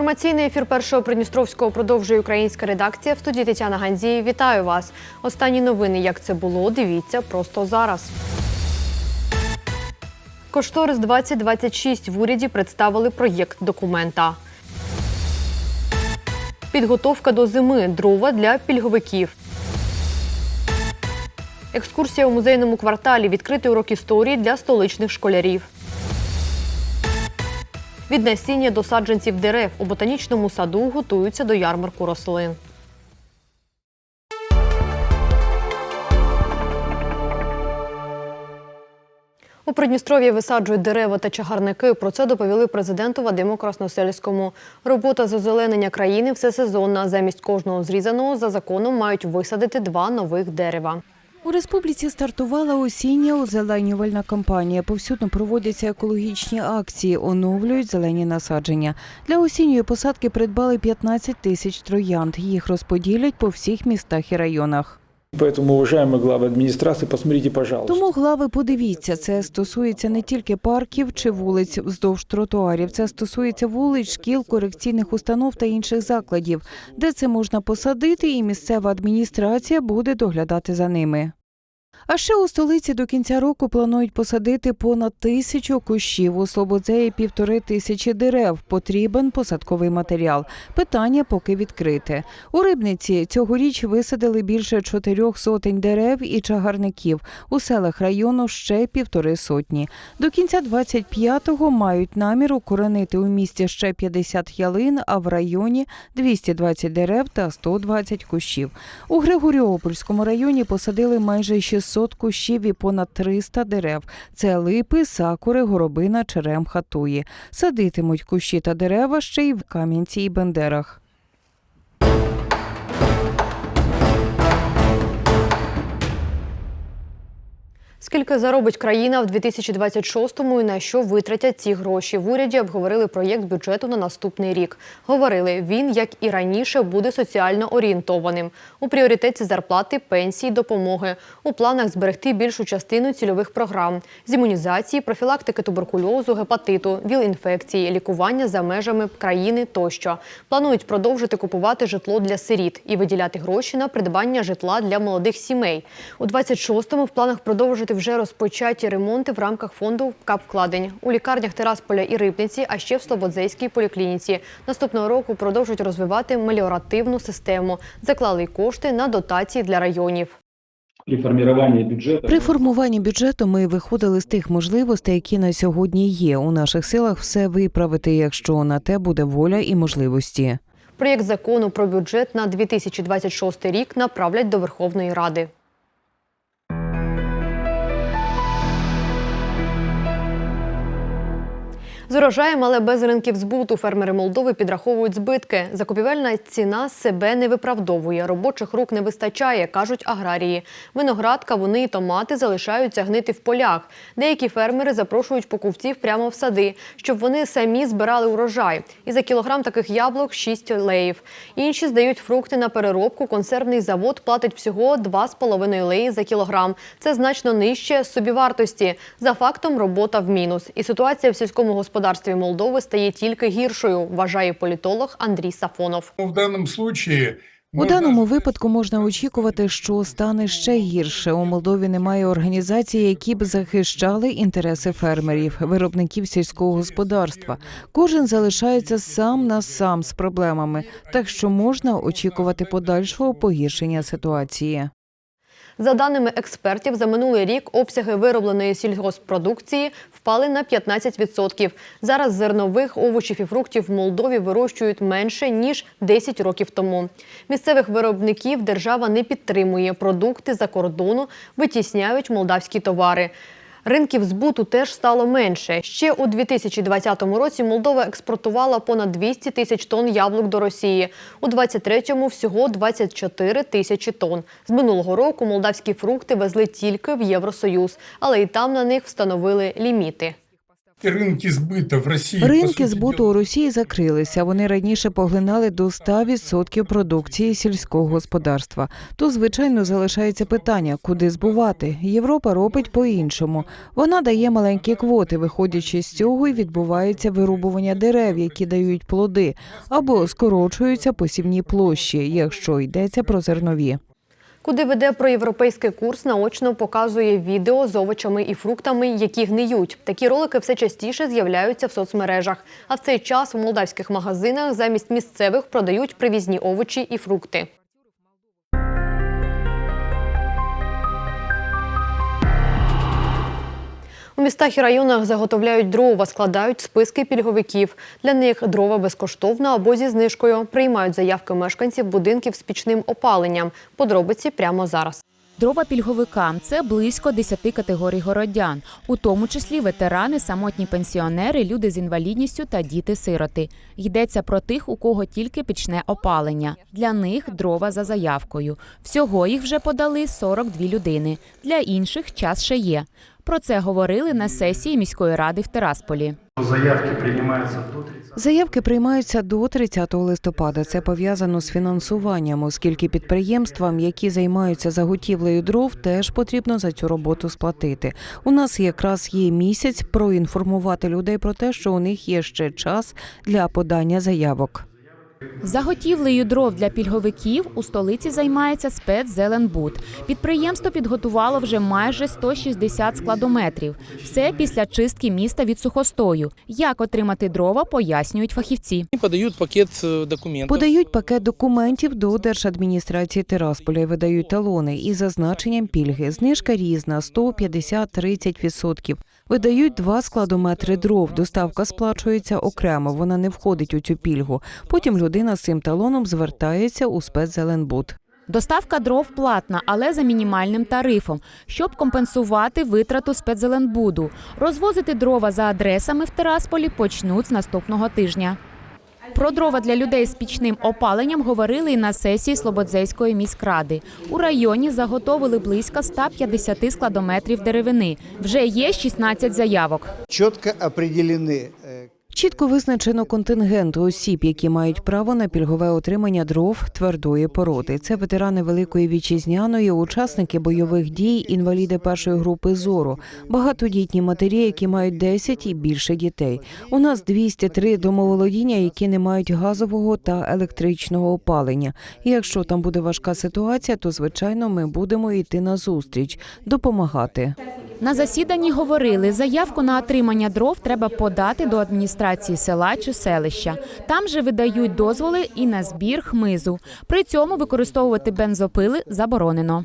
Інформаційний ефір першого Придністровського продовжує українська редакція. В студії Тетяна Ганзії. Вітаю вас. Останні новини, як це було, дивіться просто зараз. Кошторис 2026 в уряді представили проєкт документа. Підготовка до зими. Дрова для пільговиків. Екскурсія у музейному кварталі. Відкритий урок історії для столичних школярів. Від насіння до саджанців дерев у ботанічному саду готуються до ярмарку рослин. У Придністров'ї висаджують дерева та чагарники. Про це доповіли президенту Вадиму Красносельському. Робота з озеленення країни всесезонна. Замість кожного зрізаного за законом мають висадити два нових дерева. У республіці стартувала осіння озеленювальна кампанія. Повсюдно проводяться екологічні акції, оновлюють зелені насадження. Для осінньої посадки придбали 15 тисяч троянд. Їх розподілять по всіх містах і районах. Поэтому, уважаемые главы администрации, посмотрите, пожалуйста. Тому глави подивіться, це стосується не тільки парків чи вулиць вздовж тротуарів. Це стосується вулиць, шкіл, корекційних установ та інших закладів, де це можна посадити, і місцева адміністрація буде доглядати за ними. А ще у столиці до кінця року планують посадити понад тисячу кущів. У Слободзеї півтори тисячі дерев. Потрібен посадковий матеріал. Питання поки відкрите. У Рибниці цьогоріч висадили більше чотирьох сотень дерев і чагарників. У селах району ще півтори сотні. До кінця 25-го мають намір укоренити у місті ще 50 ялин, а в районі 220 дерев та 120 кущів. У Григоріопольському районі посадили майже 600 кущів і понад 300 дерев. Це липи, сакури, горобина, черем, хатуї. Садитимуть кущі та дерева ще й в Кам'янці і Бендерах. Скільки заробить країна в 2026-му і на що витратять ці гроші? В уряді обговорили проєкт бюджету на наступний рік. Говорили, він, як і раніше, буде соціально орієнтованим. У пріоритеті зарплати, пенсії, допомоги. У планах зберегти більшу частину цільових програм з імунізації, профілактики туберкульозу, гепатиту, віл-інфекції, лікування за межами країни тощо. Планують продовжити купувати житло для сиріт і виділяти гроші на придбання житла для молодих сімей. У 26-му в планах продовжити вже розпочаті ремонти в рамках фонду капвкладень у лікарнях Терасполя і Рибниці, а ще в Слободзейській поліклініці. Наступного року продовжують розвивати меліоративну систему. Заклали й кошти на дотації для районів. При формировании бюджета При формуванні бюджету ми виходили з тих можливостей, які на сьогодні є. У наших силах все виправити, якщо на те буде воля і можливості. Проєкт закону про бюджет на 2026 рік направлять до Верховної Ради. З урожаєм, але без ринків збуту фермери Молдови підраховують збитки. Закупівельна ціна себе не виправдовує. Робочих рук не вистачає, кажуть аграрії. Виноград, кавуни і томати залишаються гнити в полях. Деякі фермери запрошують покупців прямо в сади, щоб вони самі збирали урожай. І за кілограм таких яблук 6 леїв. Інші здають фрукти на переробку. Консервний завод платить всього 2,5 леї за кілограм. Це значно нижче собівартості. За фактом робота в мінус. І ситуація в сільському господарстві Молдови стає тільки гіршою, вважає політолог Андрій Сафонов. В данном случае У даному випадку можна очікувати, що стане ще гірше. У Молдові немає організацій, які б захищали інтереси фермерів, виробників сільського господарства. Кожен залишається сам на сам з проблемами, так що можна очікувати подальшого погіршення ситуації. За даними експертів, за минулий рік обсяги виробленої сільгоспродукції впали на 15%. Зараз зернових овочів і фруктів в Молдові вирощують менше ніж 10 років тому. Місцевих виробників держава не підтримує. Продукти за кордону витісняють молдавські товари. Ринків збуту теж стало менше. Ще у 2020 році Молдова експортувала понад 200 тисяч тонн яблук до Росії. У 2023-му всього 24 тисячі тонн. З минулого року молдавські фрукти везли тільки в Євросоюз, але і там на них встановили ліміти. Рынки сбыта в по Ринки збуту у Росії закрилися. Вони раніше поглинали до 100% продукції сільського господарства. То звичайно залишається питання, куди збувати. Європа робить по-іншому. Вона дає маленькі квоти. Виходячи з цього, і відбувається вирубування дерев, які дають плоди, або скорочуються посівні площі, якщо йдеться про зернові. Куди веде проєвропейський курс, наочно показує відео з овочами і фруктами, які гниють. Такі ролики все частіше з'являються в соцмережах. А в цей час в молдавських магазинах замість місцевих продають привізні овочі і фрукти. У містах і районах заготовляють дрова, складають списки пільговиків. Для них дрова безкоштовно або зі знижкою. Приймають заявки мешканців будинків з пічним опаленням. Подробиці прямо зараз. Дрова пільговикам це близько 10 категорій городян, у тому числі ветерани, самотні пенсіонери, люди з інвалідністю та діти-сироти. Йдеться про тих, у кого тільки пічне опалення. Для них дрова за заявкою. Всього їх вже подали 42 людини. Для інших час ще є. Про це говорили на сесії міської ради в Терасполі. Заявки принимаются до 30 Заявки приймаються до 30 листопада. Це пов'язано з фінансуванням, оскільки підприємствам, які займаються заготівлею дров, теж потрібно за цю роботу сплатити. У нас якраз є місяць проінформувати людей про те, що у них є ще час для подання заявок. Заготівлею дров для пільговиків у столиці займається спецзеленбуд. Підприємство підготувало вже майже 160 складометрів. Все після чистки міста від сухостою. Як отримати дрова, пояснюють фахівці. Они подают пакет э, документов. Подають пакет документів до держадміністрації Тирасполя і видають талони із зазначенням пільги. Знижка різна 100, 50, 30 відсотків. Видають два складометри дров. Доставка сплачується окремо. Вона не входить у цю пільгу. Потім людина з цим талоном звертається у спецзеленбуд. Доставка дров платна, але за мінімальним тарифом, щоб компенсувати витрату спецзеленбуду. Розвозити дрова за адресами в Терасполі почнуть з наступного тижня. Про дрова для людей з пічним опаленням говорили і на сесії Слободзейської міськради. У районі заготовили близько 150 складометрів деревини. Вже є 16 заявок. Чітко определены э, Чітко визначено контингент осіб, які мають право на пільгове отримання дров твердої породи. Це ветерани Великої вітчизняної, учасники бойових дій, інваліди першої групи зору, багатодітні матері, які мають 10 і більше дітей. У нас 203 домоволодіння, які не мають газового та електричного опалення. Якщо там буде важка ситуація, то звичайно ми будемо йти на зустріч, допомагати. На засіданні говорили, заявку на отримання дров треба подати до адміністрації села чи селища. Там же видають дозволи і на збір хмизу. При цьому використовувати бензопили заборонено.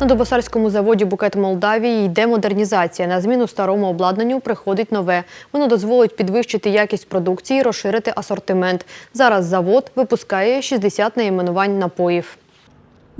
На Добосарському заводі Букет Молдавії йде модернізація. На зміну старому обладнанню приходить нове. Воно дозволить підвищити якість продукції, розширити асортимент. Зараз завод випускає 60 найменувань напоїв.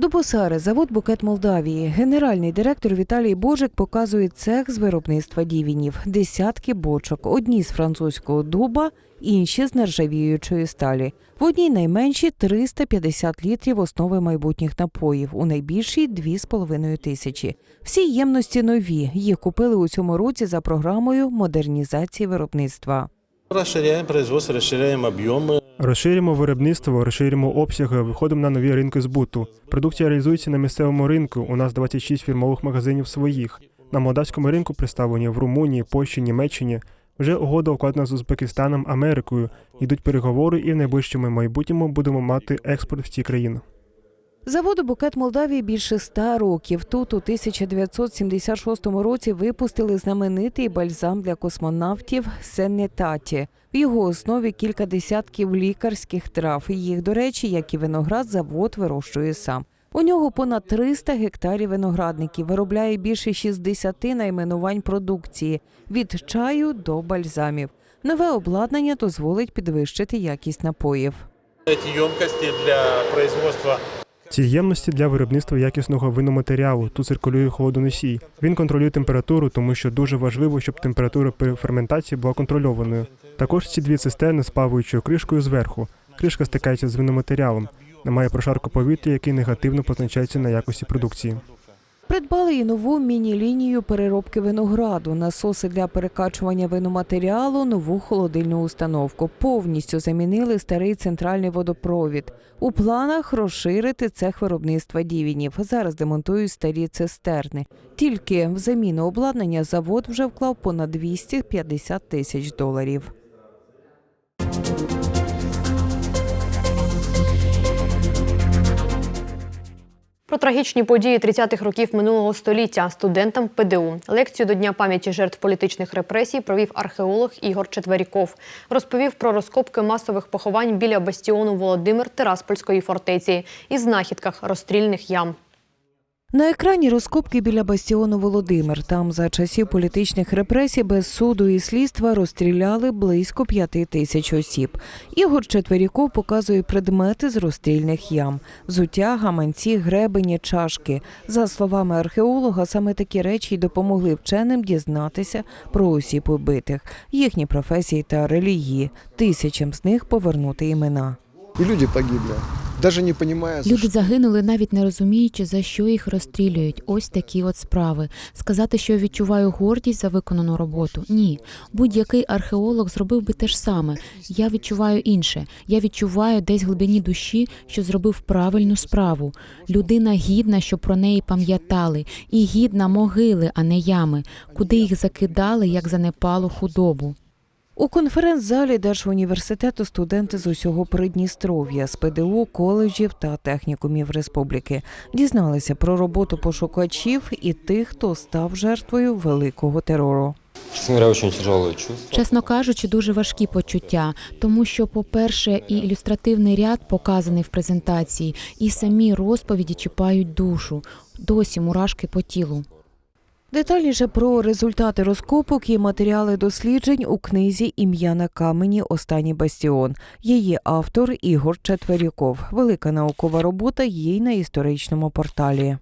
Дубосари, завод Букет Молдавії. Генеральний директор Віталій Божик показує цех з виробництва дівінів. Десятки бочок, одні з французького дуба, інші з нержавіючої сталі. В одній найменші 350 літрів основи майбутніх напоїв, у найбільшій 2,5 тисячі. Всі ємності нові. Їх купили у цьому році за програмою модернізації виробництва. Расширяем производство, расширяем объемы. Розширюємо виробництво, розширюємо обсяги, виходимо на нові ринки збуту. Продукція реалізується на місцевому ринку. У нас 26 фірмових магазинів своїх. На молдавському ринку представлені в Румунії, Польщі, Німеччині. Вже угода укладена з Узбекистаном, Америкою. Йдуть переговори, і в найближчому майбутньому будемо мати експорт в ці країни. Заводу Букет Молдавії більше ста років. Тут у 1976 році випустили знаменитий бальзам для космонавтів Сенетаті. В його основі кілька десятків лікарських трав. Їх, до речі, як і виноград, завод вирощує сам. У нього понад 300 гектарів виноградників, виробляє більше 60 найменувань продукції від чаю до бальзамів. Нове обладнання дозволить підвищити якість напоїв. Эти емкости для производства Ці ємності для виробництва якісного виноматеріалу. Тут циркулює холодоносій. Він контролює температуру, тому що дуже важливо, щоб температура при ферментації була контрольованою. Також ці дві цистерни з плаваючою кришкою зверху. Кришка стикається з виноматеріалом. Немає прошарку повітря, який негативно позначається на якості продукції. Придбали і нову міні-лінію переробки винограду, насоси для перекачування виноматеріалу, нову холодильну установку. Повністю замінили старий центральний водопровід. У планах розширити цех виробництва дівінів. Зараз демонтують старі цистерни. Тільки в заміну обладнання завод вже вклав понад 250 тисяч доларів. Про трагічні події 30-х років минулого століття студентам ПДУ. Лекцію до Дня пам'яті жертв політичних репресій провів археолог Ігор Четверіков. Розповів про розкопки масових поховань біля бастіону Володимир Тираспольської фортеці і знахідках розстрільних ям. На екрані розкопки біля бастіону Володимир. Там за часів політичних репресій без суду і слідства розстріляли близько п'яти тисяч осіб. Ігор Четверіков показує предмети з розстрільних ям: взуття, гаманці, гребені, чашки. За словами археолога, саме такі речі й допомогли вченим дізнатися про осіб убитих, їхні професії та релігії. Тисячам з них повернути імена. И люди погибли, даже не понимая, Люди загинули, навіть не розуміючи, за що їх розстрілюють. Ось такі от справи. Сказати, що я відчуваю гордість за виконану роботу. Ні, будь-який археолог зробив би те ж саме. Я відчуваю інше. Я відчуваю десь в глибині душі, що зробив правильну справу. Людина гідна, щоб про неї пам'ятали, і гідна могили, а не ями, куди їх закидали, як занепалу худобу. У конференц-залі Держуніверситету студенти з усього Придністров'я, з ПДУ, коледжів та технікумів республіки дізналися про роботу пошукачів і тих, хто став жертвою великого терору. Чесно кажучи, дуже важкі почуття, тому що, по-перше, і ілюстративний ряд показаний в презентації, і самі розповіді чіпають душу. Досі мурашки по тілу. Детальніше про результати розкопок і матеріали досліджень у книзі Ім'я на камені Останній бастіон. Її автор Ігор Четверіков. Велика наукова робота є й на історичному порталі.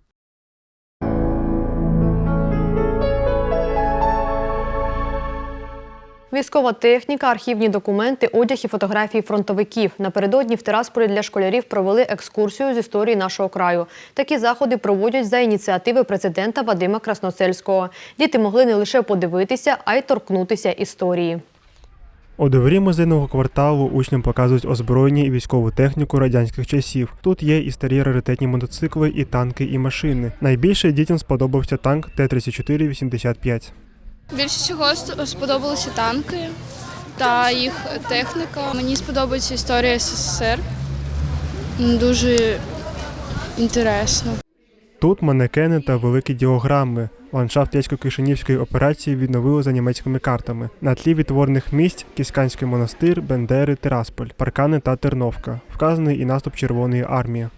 Військова техніка, архівні документи, одяг і фотографії фронтовиків. Напередодні в Тирасполі для школярів провели екскурсію з історії нашого краю. Такі заходи проводять за ініціативи президента Вадима Красноцельського. Діти могли не лише подивитися, а й торкнутися історії. У дворі музейного кварталу учням показують озброєння і військову техніку радянських часів. Тут є і старі раритетні мотоцикли, і танки, і машини. Найбільше дітям сподобався танк Т-34-85. Більше всього сподобалися танки та їх техніка. Мені сподобається історія СССР. Дуже інтересно. Тут манекени та великі діограми. Ландшафт Ясько-Кишинівської операції відновили за німецькими картами. На тлі відтворених місць Кіськанський монастир, Бендери, Тирасполь, Паркани та Терновка. Вказаний і наступ Червоної армії.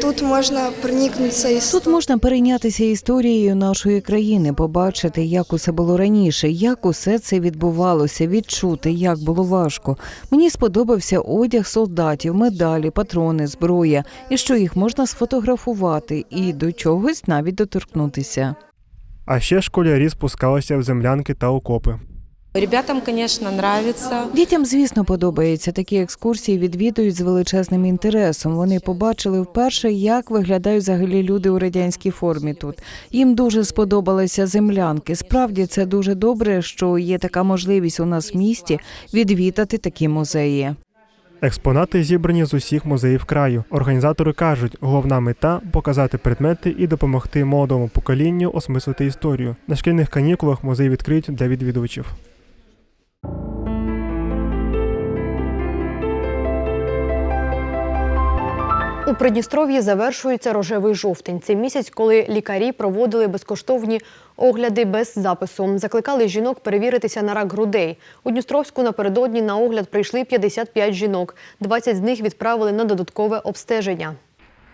Тут можна проникнутися Тут можна перейнятися історією нашої країни, побачити, як усе було раніше, як усе це відбувалося, відчути, як було важко. Мені сподобався одяг солдатів, медалі, патрони, зброя, і що їх можна сфотографувати і до чогось навіть доторкнутися. А ще школярі спускалися в землянки та окопи. Ребятам, звісно, подобається. Дітям, звісно, подобається. Такі екскурсії відвідують з величезним інтересом. Вони побачили вперше, як виглядають взагалі люди у радянській формі тут. Їм дуже сподобалися землянки. Справді це дуже добре, що є така можливість у нас в місті відвідати такі музеї. Експонати зібрані з усіх музеїв краю. Організатори кажуть, головна мета показати предмети і допомогти молодому поколінню осмислити історію. На шкільних канікулах музей відкриють для відвідувачів. У Придністров'ї завершується рожевий жовтень. Це місяць, коли лікарі проводили безкоштовні огляди без запису. Закликали жінок перевіритися на рак грудей. У Дністровську напередодні на огляд прийшли 55 жінок. 20 з них відправили на додаткове обстеження.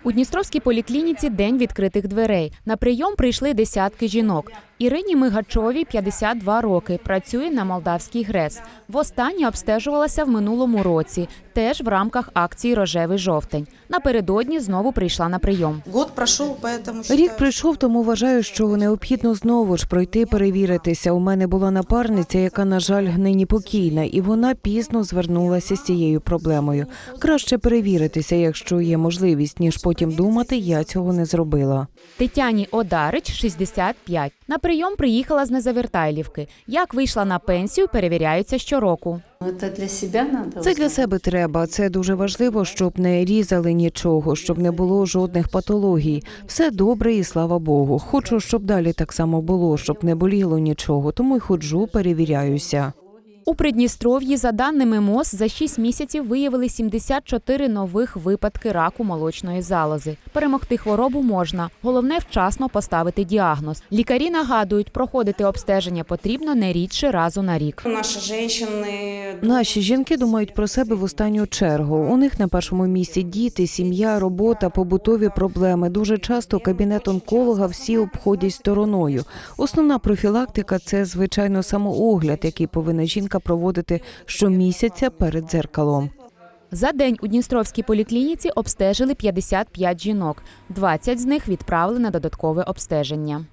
У Дністровській поліклініці день відкритих дверей. На прийом прийшли десятки жінок. Ірині Мигачовій 52 роки. Працює на Молдавський ГРЕС. Востаннє обстежувалася в минулому році, теж в рамках акції Рожевий жовтень. Напередодні знову прийшла на прийом. Год пройшов, поэтому Рік прийшов, тому вважаю, що необхідно знову ж пройти перевіритися. У мене була напарниця, яка, на жаль, нині покійна, і вона пізно звернулася з цією проблемою. Краще перевіритися, якщо є можливість, ніж потім думати, я цього не зробила. Тетяні Одарич 65. На прийом приїхала з Незавертайлівки. Як вийшла на пенсію, перевіряються щороку. Це для себе надо? Для себе треба. Це дуже важливо, щоб не різали нічого, щоб не було жодних патологій. Все добре і слава Богу. Хочу, щоб далі так само було, щоб не боліло нічого. Тому й ходжу, перевіряюся. У Придністров'ї, за даними МОЗ, за 6 місяців виявили 74 нових випадки раку молочної залози. Перемогти хворобу можна. Головне вчасно поставити діагноз. Лікарі нагадують, проходити обстеження потрібно не рідше разу на рік. Наші жінки Наші жінки думають про себе в останню чергу. У них на першому місці діти, сім'я, робота, побутові проблеми. Дуже часто кабінет онколога всі обходять стороною. Основна профілактика це звичайно самоогляд, який повинна жінка проводити щомісяця перед дзеркалом. За день у Дністровській поліклініці обстежили 55 жінок. 20 з них відправили на додаткове обстеження.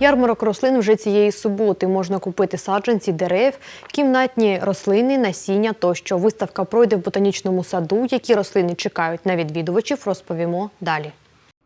Ярмарок рослин вже цієї суботи. Можна купити саджанці дерев, кімнатні рослини, насіння тощо. Виставка пройде в ботанічному саду. Які рослини чекають на відвідувачів, розповімо далі.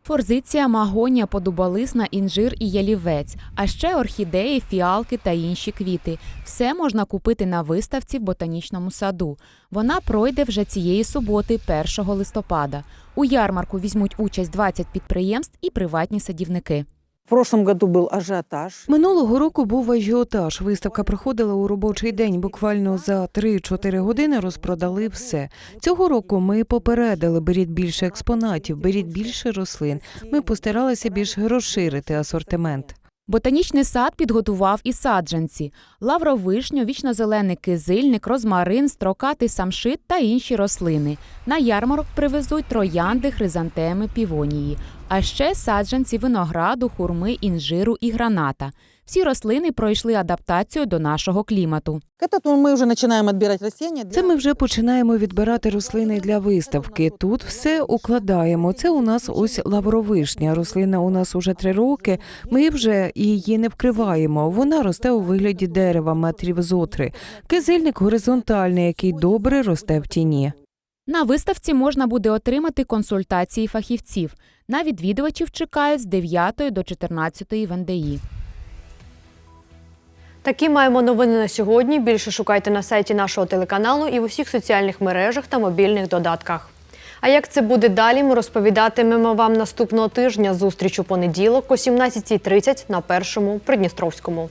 Форзиція, магонія, подуболисна, інжир і ялівець, а ще орхідеї, фіалки та інші квіти. Все можна купити на виставці в ботанічному саду. Вона пройде вже цієї суботи, 1 листопада. У ярмарку візьмуть участь 20 підприємств і приватні садівники. Прошлом году был ажиотаж. Минулого року був ажіотаж. Виставка проходила у робочий день. Буквально за 3-4 години розпродали все. Цього року ми попередили: беріть більше експонатів, беріть більше рослин. Ми постаралися більш розширити асортимент. Ботанічний сад підготував і саджанці: лавровишню, вічнозелений кизильник, розмарин, строкатий самшит та інші рослини. На ярмарок привезуть троянди, хризантеми, півонії, а ще саджанці винограду, хурми, інжиру і граната. Всі рослини пройшли адаптацію до нашого клімату. К этому мы уже начинаем. Це ми вже починаємо відбирати рослини для виставки. Тут все укладаємо. Це у нас ось лавровишня. Рослина у нас уже три роки. Ми вже її не вкриваємо. Вона росте у вигляді дерева метрів зо три. Кизильник горизонтальний, який добре росте в тіні. На виставці можна буде отримати консультації фахівців. На відвідувачів чекають з 9 до 14 в НДІ. Такі маємо новини на сьогодні. Більше шукайте на сайті нашого телеканалу і в усіх соціальних мережах та мобільних додатках. А як це буде далі, ми розповідатимемо вам наступного тижня. Зустріч у понеділок о 17.30 на першому Придністровському.